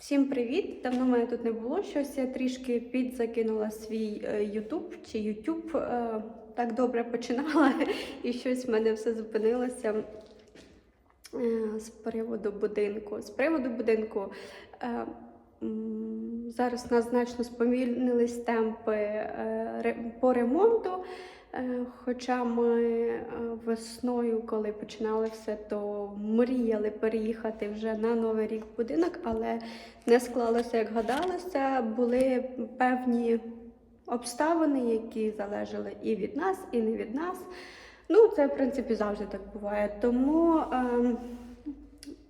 Всім привіт! Давно мене тут не було щось. Я трішки підзакинула свій е, YouTube чи YouTube. Е, Так добре починала, і щось в мене все зупинилося е, з приводу будинку. З приводу будинку зараз у нас значно сповільнились темпи по ремонту. Е, Хоча ми е, весною, коли починали все, то мріяли переїхати вже на новий рік в будинок, але не склалося, як гадалося. Були певні обставини, які залежали і від нас, і не від нас. Ну, це, в принципі, завжди так буває. Тому ем,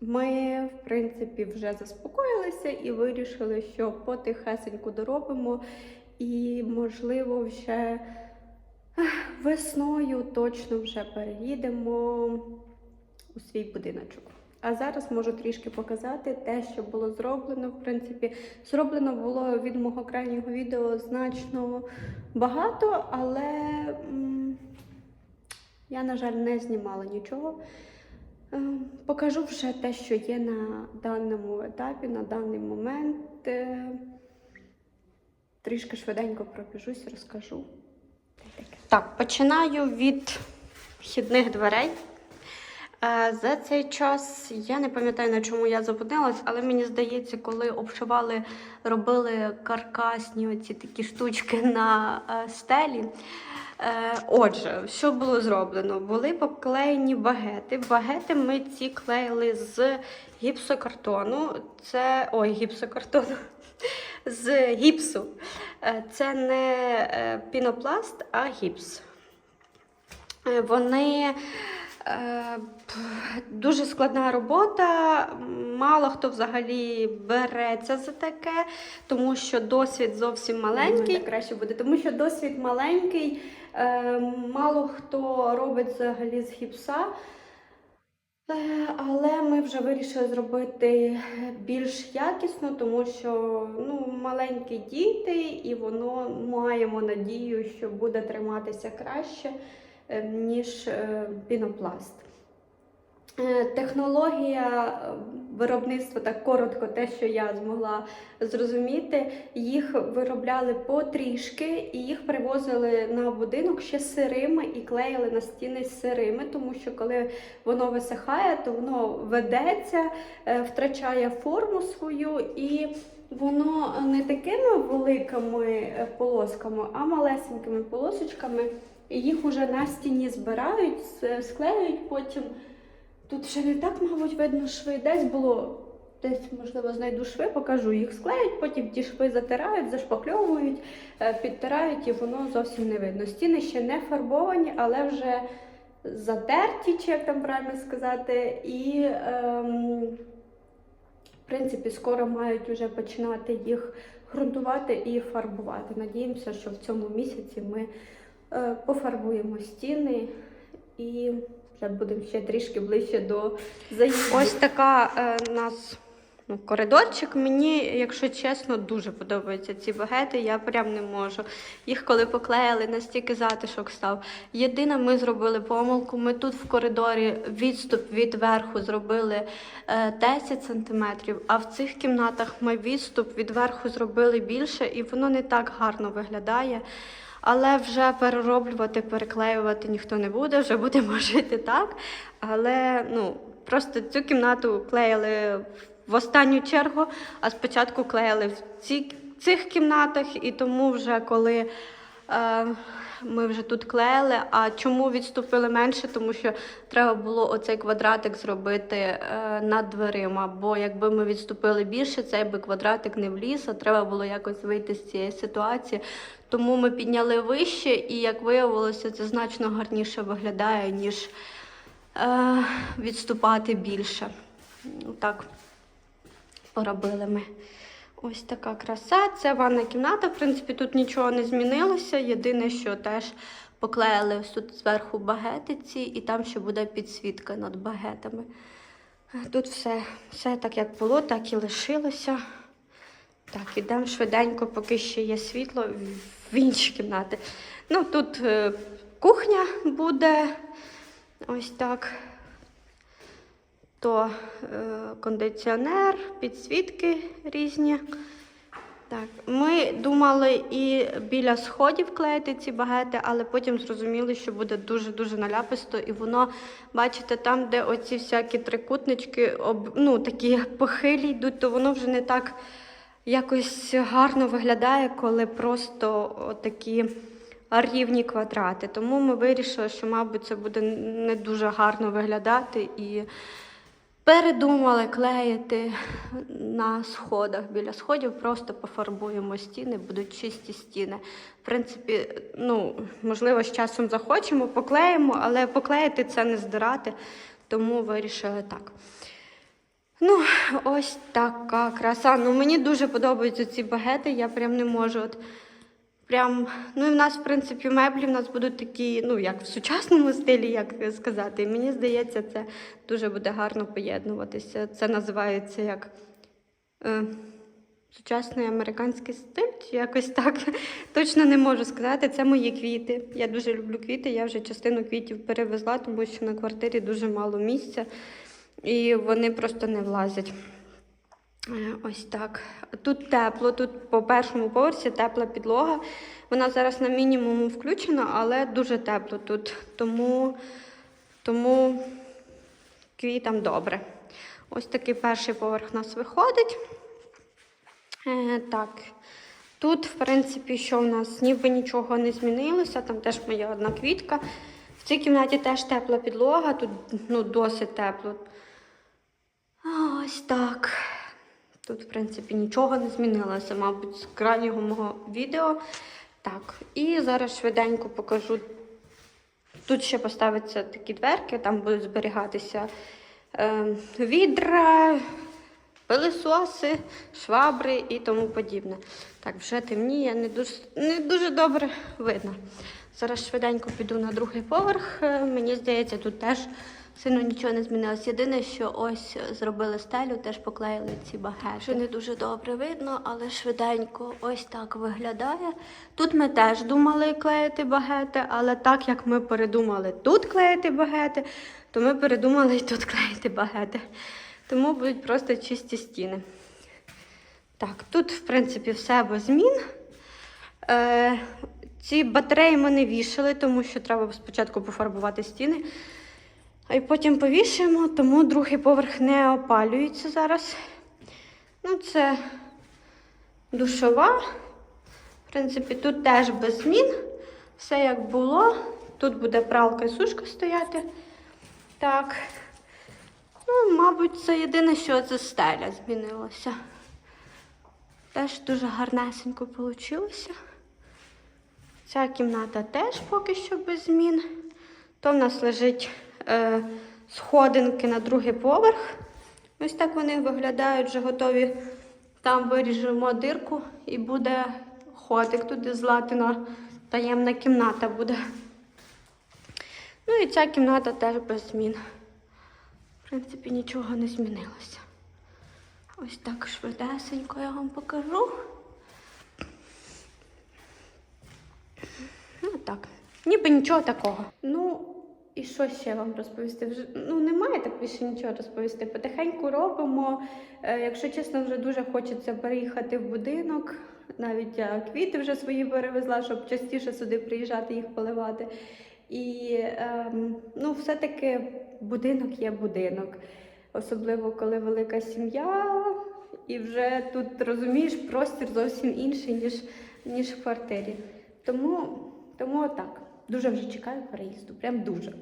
ми, в принципі, вже заспокоїлися і вирішили, що потихесеньку доробимо, і, можливо, вже весною точно вже переїдемо у свій будиночок. А зараз можу трішки показати те, що було зроблено. В принципі, зроблено було від мого крайнього відео значно багато, але я, на жаль, не знімала нічого. Е, Покажу вже те, що є на даному етапі, на даний момент. Е, Трішки швиденько пробіжусь, розкажу. Так, починаю від вхідних дверей. Е, За цей час я не пам'ятаю, на чому я зупинилась, але мені здається, коли обшивали, робили каркасні оці такі штучки на е, стелі. Е, Отже, що було зроблено? Були поклеєні багети. Багети ми ці клеїли з гіпсокартону. Це ой, гіпсокартону. З гіпсу. Е, Це не е, пінопласт, а гіпс. Е, Вони дуже складна робота. Мало хто взагалі береться за таке, тому що досвід зовсім маленький. краще буде, тому що досвід маленький, мало хто робить взагалі з гіпса. Е, Але ми вже вирішили зробити більш якісно, тому що ну, маленькі діти, і воно маємо надію, що буде триматися краще, е, ніж е, пінопласт. Е, Технологія е, виробництва, так коротко, те, що я змогла зрозуміти, їх виробляли потрішки і їх привозили на будинок ще сирими і клеїли на стіни сирими, тому що коли воно висихає, то воно ведеться, е, втрачає форму свою і. Воно не такими великими полосками, а малесенькими полосочками. Їх уже на стіні збирають, склеюють потім. Тут ще не так, мабуть, видно шви. Десь було, десь, можливо, знайду шви, покажу. Їх склеють, потім ті шви затирають, зашпакльовують, е, підтирають, і воно зовсім не видно. Стіни ще не фарбовані, але вже затерті, чи як там правильно сказати. І, ем, в принципі, скоро мають вже починати їх ґрунтувати і фарбувати. Надіємося, що в цьому місяці ми е, пофарбуємо стіни і вже будемо ще трішки ближче до заїзду. Ось така е, нас ну, коридорчик. Мені, якщо чесно, дуже подобаються ці багети. Я прям не можу. Їх коли поклеїли, настільки затишок став. Єдине, ми зробили помилку. Ми тут в коридорі відступ від верху зробили е, 10 см, а в цих кімнатах ми відступ від верху зробили більше, і воно не так гарно виглядає. Але вже перероблювати, переклеювати ніхто не буде, вже будемо жити так. Але ну, просто цю кімнату клеїли в останню чергу, а спочатку клеїли в цих кімнатах, і тому вже коли. Е, ми вже тут клеїли. А чому відступили менше? Тому що треба було оцей квадратик зробити е, над дверима. Бо якби ми відступили більше, цей би квадратик не вліз, а треба було якось вийти з цієї ситуації. Тому ми підняли вище, і як виявилося, це значно гарніше виглядає, ніж е, відступати більше. Так, поробили ми. Ось така краса. Це ванна кімната. В принципі, тут нічого не змінилося. Єдине, що теж поклеїли ось тут зверху багетиці, і там ще буде підсвітка над багетами. Тут все, все так, як було, так і лишилося. Так, ідемо швиденько, поки ще є світло в інші кімнати. Ну, тут е, кухня буде. Ось так. То е, кондиціонер, підсвітки різні. Так, ми думали і біля сходів клеїти ці багети, але потім зрозуміли, що буде дуже-дуже наляписто, і воно, бачите, там, де оці всякі трикутнички, ну, такі похилі йдуть, то воно вже не так якось гарно виглядає, коли просто такі рівні квадрати. Тому ми вирішили, що, мабуть, це буде не дуже гарно виглядати і передумали клеїти на сходах. Біля сходів просто пофарбуємо стіни, будуть чисті стіни. В принципі, ну, можливо, з часом захочемо, поклеїмо, але поклеїти це не здирати, тому вирішили так. Ну, ось така краса. Ну, мені дуже подобаються ці багети, я прям не можу. От, прям, ну і в нас, в принципі, меблі в нас будуть такі, ну, як в сучасному стилі, як сказати. І мені здається, це дуже буде гарно поєднуватися. Це називається як е, сучасний американський стиль, чи якось так. Точно не можу сказати. Це мої квіти. Я дуже люблю квіти. Я вже частину квітів перевезла, тому що на квартирі дуже мало місця. І вони просто не влазять. Ось так. Тут тепло, тут по першому поверсі тепла підлога. Вона зараз на мінімуму включена, але дуже тепло тут. Тому, тому квітам добре. Ось такий перший поверх у нас виходить. Е, так. Тут, в принципі, що в нас ніби нічого не змінилося, там теж моя одна квітка. В цій кімнаті теж тепла підлога, тут ну, досить тепло. Ось так. Тут, в принципі, нічого не змінилося, мабуть, з крайнього мого відео. Так, і зараз швиденько покажу. Тут ще поставляться такі дверки, там будуть зберігатися е, відра, пилисоси, швабри і тому подібне. Так, вже темніє, не дуже, не дуже добре видно. Зараз швиденько піду на другий поверх. Е, Мені здається, тут теж сильно нічого не змінилось. Єдине, що ось зробили стелю, теж поклеїли ці багети. Що не дуже добре видно, але швиденько ось так виглядає. Тут ми теж думали клеїти багети, але так як ми передумали тут клеїти багети, то ми передумали і тут клеїти багети. Тому будуть просто чисті стіни. Так, тут, в принципі, все без змін. Е, ці батареї ми не вішали, тому що треба спочатку пофарбувати стіни. А потім повішаємо, тому другий поверх не опалюється зараз. Ну, це душова. В принципі, тут теж без змін. Все як було. Тут буде пралка і сушка стояти. Так. Ну, мабуть, це єдине, що це стеля змінилося. Теж дуже гарнесенько вийшло. Ця кімната теж поки що без змін. То в нас лежить е, сходинки на другий поверх. Ось так вони виглядають, вже готові. Там виріжемо дирку і буде ходик туди златина, таємна кімната буде. Ну і ця кімната теж без змін. В принципі, нічого не змінилося. Ось так швидесенько я вам покажу. Ну так, ніби нічого такого. Ну, і що ще вам розповісти? Вже ну немає так більше нічого розповісти. Потихеньку робимо. Е, якщо чесно, вже дуже хочеться переїхати в будинок. Навіть я квіти вже свої перевезла, щоб частіше сюди приїжджати, їх поливати. І ем, ну, все-таки будинок є будинок. Особливо коли велика сім'я, і вже тут розумієш простір зовсім інший, ніж, ніж в квартирі. Тому, тому отак. Дуже вже чекаю переїзду. Прям дуже.